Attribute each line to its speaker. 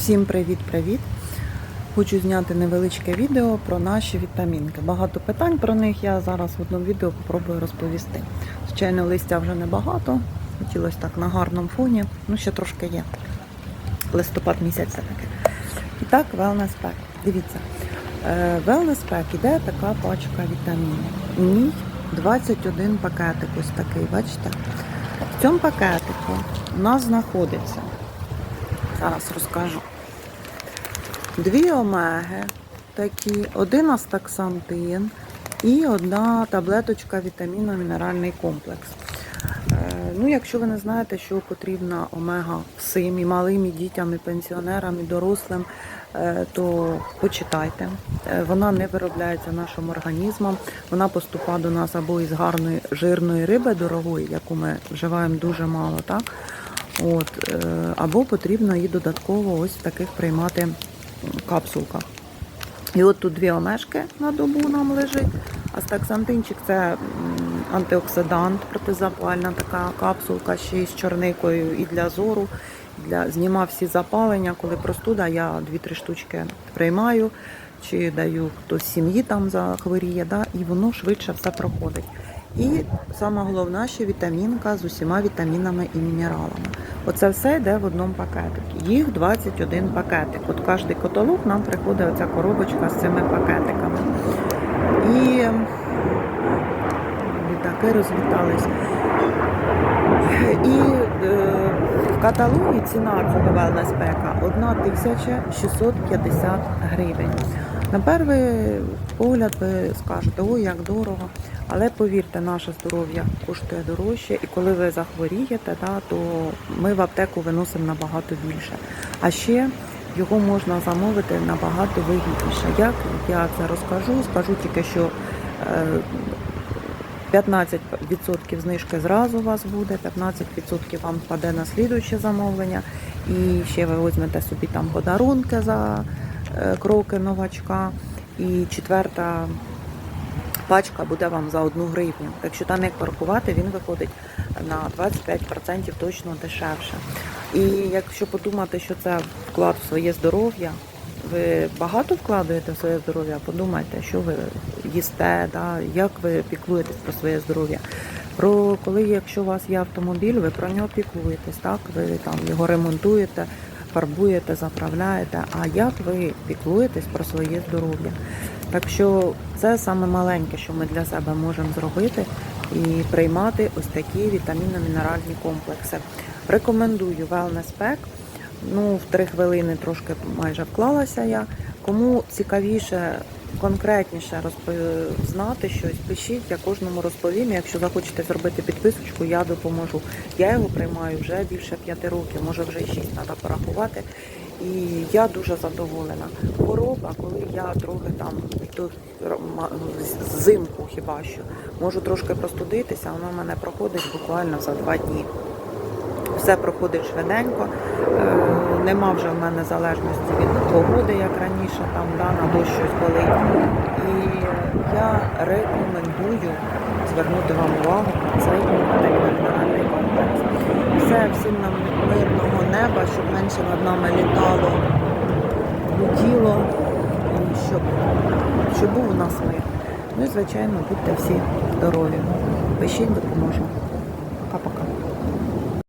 Speaker 1: Всім привіт-привіт! Хочу зняти невеличке відео про наші вітамінки. Багато питань про них я зараз в одному відео попробую розповісти. Звичайно, листя вже небагато, хотілося так на гарному фоні, ну ще трошки є. Листопад місяць все-таки. І так, Wellness Pack. Дивіться, е, Wellness Pack іде така пачка вітамінів. У ній 21 пакетик, ось такий, бачите? В цьому пакетику у нас знаходиться Зараз розкажу. Дві омеги такі, один астаксантин і одна таблеточка вітамінно-мінеральний комплекс. Е, Ну, якщо ви не знаєте, що потрібна омега всім, і малим, і дітям, і пенсіонерам, і дорослим, е, то почитайте. Е, Вона не виробляється нашим організмом. Вона поступає до нас або із гарної жирної риби дорогої, яку ми вживаємо дуже мало, так? От, або потрібно її додатково ось таких приймати капсулках. І от тут дві омешки на добу нам лежить. Астаксантинчик це антиоксидант, протизапальна така капсулка ще з чорникою і для зору. Для знімав всі запалення, коли простуда, я дві-три штучки приймаю чи даю хтось сім'ї там захворіє, да, і воно швидше все проходить. І саме головна ще вітамінка з усіма вітамінами і мінералами. Оце все йде в одному пакетику. Їх 21 пакетик. От кожний каталог нам приходить оця коробочка з цими пакетиками. І літаки розлітались. І е, в каталогі ціна цього велнеспека 1650 гривень. На перший погляд ви скажете, ой, як дорого. Але повірте, наше здоров'я коштує дорожче, і коли ви захворієте, да, то ми в аптеку виносимо набагато більше. А ще його можна замовити набагато вигідніше. Як я це розкажу? Скажу тільки, що е, 15% знижки зразу у вас буде, 15% вам впаде на слідуюче замовлення, і ще ви візьмете собі там подарунки за е, кроки новачка. І четверта пачка буде вам за одну гривню. Якщо там як порахувати, він виходить на 25% точно дешевше. І якщо подумати, що це вклад в своє здоров'я, ви багато вкладаєте в своє здоров'я, подумайте, що ви їсте, да, як ви піклуєтесь про своє здоров'я. Про коли, якщо у вас є автомобіль, ви про нього піклуєтесь, так? Ви там його ремонтуєте, фарбуєте, заправляєте. А як ви піклуєтесь про своє здоров'я? Так що це саме маленьке, що ми для себе можемо зробити і приймати ось такі вітамінно-мінеральні комплекси. Рекомендую Wellness Pack. Ну, в три хвилини трошки майже вклалася я. Кому цікавіше, конкретніше знати щось, пишіть, я кожному розповім. Якщо захочете зробити підписочку, я допоможу. Я його приймаю вже більше п'яти років, може вже шість треба порахувати. І я дуже задоволена. Хвороба, коли я трохи там ма- хіба що можу трошки простудитися, воно в мене проходить буквально за два дні все проходить швиденько. Е, Нема вже в мене залежності від погоди, як раніше, там да, на дощ щось болить. І я рекомендую звернути вам увагу на цей мінеральний комплекс. Все, всім нам мирного неба, щоб менше над нами літало, гуділо, щоб, щоб був у нас мир. Ну і звичайно, будьте всі здорові. Пишіть, допоможу.